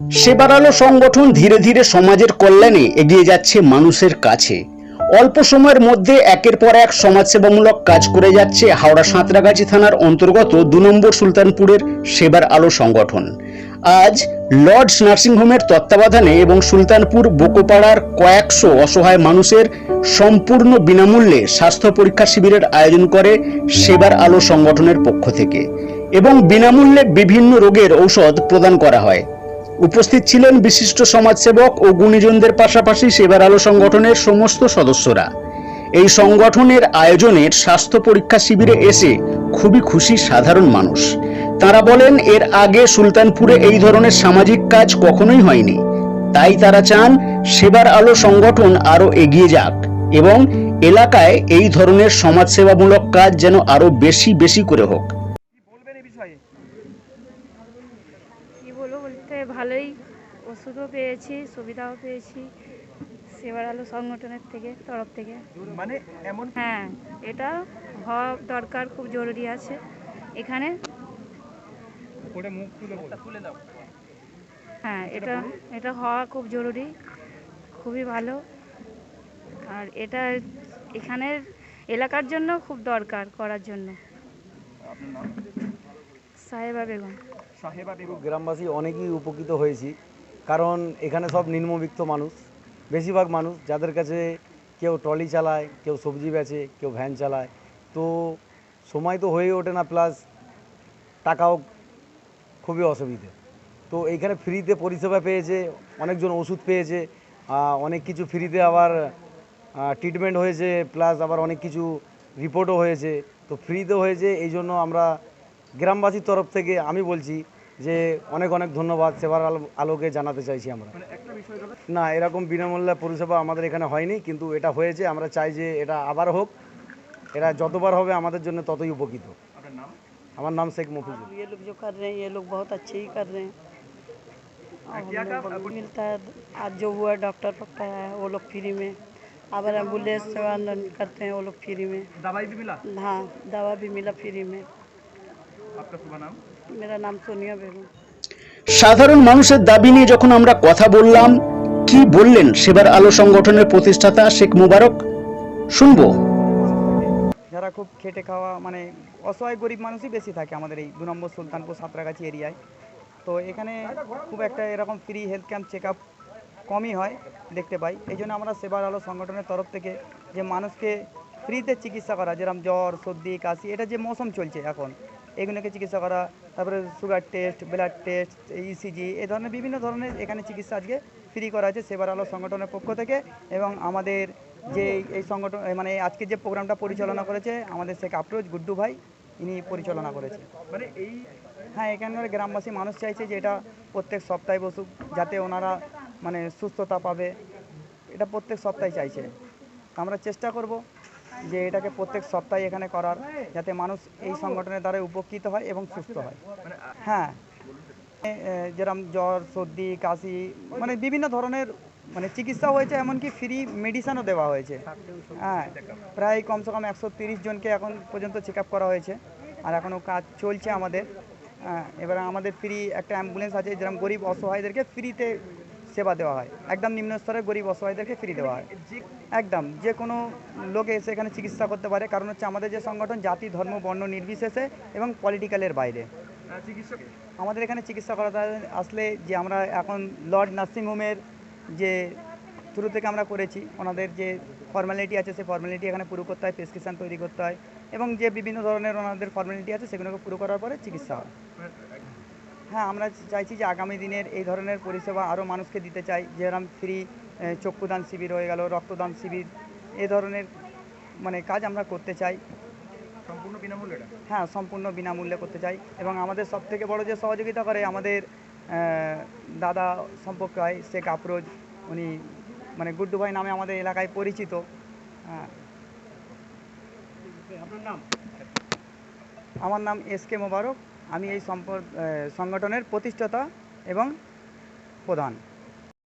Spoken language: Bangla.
সেবার আলো সংগঠন ধীরে ধীরে সমাজের কল্যাণে এগিয়ে যাচ্ছে মানুষের কাছে। অল্প সময়ের মধ্যে একের পর এক সমাজসেবামূলক কাজ করে যাচ্ছে হাওড়া সাঁতরাগাছি থানার অন্তর্গত দু নম্বর সুলতানপুরের সেবার আলো সংগঠন। আজ লর্ডস নার্সিংহোমের তত্ত্বাবধানে এবং সুলতানপুর বোকোপাড়ার কয়েকশো অসহায় মানুষের সম্পূর্ণ বিনামূল্যে স্বাস্থ্য পরীক্ষা শিবিরের আয়োজন করে সেবার আলো সংগঠনের পক্ষ থেকে এবং বিনামূল্যে বিভিন্ন রোগের ঔষধ প্রদান করা হয়। উপস্থিত ছিলেন বিশিষ্ট সমাজসেবক ও গুণীজনদের পাশাপাশি সেবার আলো সংগঠনের সমস্ত সদস্যরা। এই সংগঠনের আয়োজনের স্বাস্থ্য পরীক্ষা শিবিরে এসে খুবই খুশি সাধারণ মানুষ। তারা বলেন, এর আগে সুলতানপুরে এই ধরনের সামাজিক কাজ কখনোই হয়নি। তাই তারা চান সেবার আলো সংগঠন আরও এগিয়ে যাক এবং এলাকায় এই ধরনের সমাজসেবামূলক কাজ যেন আরও বেশি বেশি করে হোক কি বলবেন এই বিষয়ে কি বলব বলতে ভালোই ওষুধও পেয়েছি সুবিধাও পেয়েছি সেবার আলো সংগঠনের থেকে তরফ থেকে। মানে এমন হ্যাঁ এটা হওয়া দরকার খুব জরুরি আছে। এখানে হ্যাঁ এটা এটা হওয়া খুব জরুরি খুবই ভালো। আর এটা এখানের এলাকার জন্য খুব দরকার করার জন্য। আপনার নাম? সাহেবা বেগম। সাহেবা বেগম গ্রামবাসী অনেকেই উপকৃত হয়েছি। কারণ এখানে সব নিম্নবিত্ত মানুষ, বেশিরভাগ মানুষ যাদের কাছে কেউ ট্রলি চালায়, কেউ সবজি বেচে, কেউ ভ্যান চালায়। তো সময় তো হয়ে ওঠে না, প্লাস টাকাও খুবই অসুবিধে। তো এইখানে ফ্রিতে পরিষেবা পেয়েছে, অনেকজন ওষুধ পেয়েছে অনেক কিছু ফ্রিতে আবার ট্রিটমেন্ট হয়েছে, প্লাস আবার অনেক কিছু রিপোর্টও হয়েছে। তো ফ্রিতে হয়েছে এই জন্য আমরা গ্রামবাসীর তরফ থেকে আমি বলছি যে অনেক অনেক ধন্যবাদ সেবার আলো আলোকে জানাতে চাইছি আমরা মানে একটা বিষয় দাদা না এরকম বিনামূল্যে পরিষেবা আমাদের এখানে হয়নি কিন্তু এটা হয়েছে আমরা চাই যে এটা আবার হোক এটা যতবার হবে আমাদের জন্য ততই উপকৃত আপনার নাম আমার নাম শেখ মফিজুল ये लोग जो कर रहे हैं ये लोग बहुत अच्छे ही कर रहे हैं और क्या हम काम- लोग को मिलता है आज जो हुआ डॉक्टर पक्का है वो लोग फ्री में अगर एम्बुलेंस सेवा न- करते हैं वो लोग फ्री में दवाई भी मिला हाँ दवा भी मिला फ्री में সাধারণ মানুষের দাবি নিয়ে যখন আমরা কথা বললাম কি বললেন সেবার আলো সংগঠনের প্রতিষ্ঠাতা শেখ মুবারক? শুনব। যারা খুব খেটে খাওয়া মানে অসহায় গরিব মানুষই বেশি থাকে আমাদের এই দু নম্বর সুলতানপুর সাঁতরাগাছি এরিয়ায়। তো এখানে খুব একটা এরকম free health camp check up কমই হয় দেখতে পাই। এই জন্য আমরা সেবার আলো সংগঠনের তরফ থেকে যে মানুষকে ফ্রিতে চিকিৎসা করা যেরকম জ্বর সর্দি কাশি এটা যে মৌসুম চলছে এখন এগুলোকে চিকিৎসা করা তারপরে sugar test blood test ECG এ ধরনের বিভিন্ন ধরনের এখানে চিকিৎসা আজকে ফ্রি করা হয়েছে সেবার আলো সংগঠনের পক্ষ থেকে এবং আমাদের যে এই সংগঠন মানে আজকে যে প্রোগ্রামটা পরিচালনা করেছে আমাদের শেখ আফরোজ গুড্ডু ভাই ইনি পরিচালনা করেছে মানে এই হ্যাঁ এখানকার গ্রামবাসী মানুষ চাইছে যে এটা প্রত্যেক সপ্তাহে বসুক যাতে ওনারা মানে সুস্থতা পাবে এটা প্রত্যেক সপ্তাহে চাইছে। আমরা চেষ্টা করব যে এটাকে প্রত্যেক সপ্তাহে এখানে করার, যাতে মানুষ এই সংগঠনের দ্বারা উপকৃত হয় এবং সুস্থ হয়। হ্যাঁ। যেরকম জ্বর, সর্দি, কাশি মানে বিভিন্ন ধরনের মানে চিকিৎসা হয়েছে, এমনকি ফ্রি মেডিসিনও দেওয়া হয়েছে। হ্যাঁ প্রায় কমসে কম একশো জনকে এখন পর্যন্ত চেক করা হয়েছে, আর এখনও কাজ চলছে আমাদের। হ্যাঁ এবার আমাদের ফ্রি একটা অ্যাম্বুলেন্স আছে যেরকম গরিব অসহায়দেরকে ফ্রিতে সেবা দেওয়া হয়। একদম নিম্ন স্তরের গরিব অসহায়দেরকে ফ্রি দেওয়া হয়। একদম যে কোনো লোকে এসে এখানে চিকিৎসা করতে পারে। কারণ হচ্ছে আমাদের যে সংগঠন জাতি ধর্ম বর্ণ নির্বিশেষে এবং পলিটিক্যালের বাইরে। আমাদের এখানে চিকিৎসা করাতে আসলে যে আমরা এখন লর্ড নার্সিংহোমের যে শুরু থেকে আমরা করেছি ওনাদের যে ফর্মালিটি আছে সেই ফর্মালিটি এখানে পুরো করতে হয় প্রেসক্রিপশান তৈরি করতে হয় এবং যে বিভিন্ন ধরনের ওনাদের ফর্মালিটি আছে সেগুলোকে পুরো করার পরে চিকিৎসা হয়। হ্যাঁ আমরা চাইছি যে আগামী দিনের এই ধরনের পরিষেবা আরও মানুষকে দিতে চাই। যেরকম ফ্রি চক্ষুদান শিবির হয়ে গেল রক্তদান শিবির এ ধরনের মানে কাজ আমরা করতে চাই। সম্পূর্ণ বিনামূল্যে হ্যাঁ সম্পূর্ণ বিনামূল্যে করতে চাই। এবং আমাদের সব থেকে বড় যে সহযোগিতা করে আমাদের দাদা সম্পর্ক হয় শেখ আফরোজ উনি মানে গুড্ডু ভাই নামে আমাদের এলাকায় পরিচিত। হ্যাঁ। আমার নাম এস কে মোবারক। আমি এই সংগঠনের প্রতিষ্ঠাতা এবং প্রধান।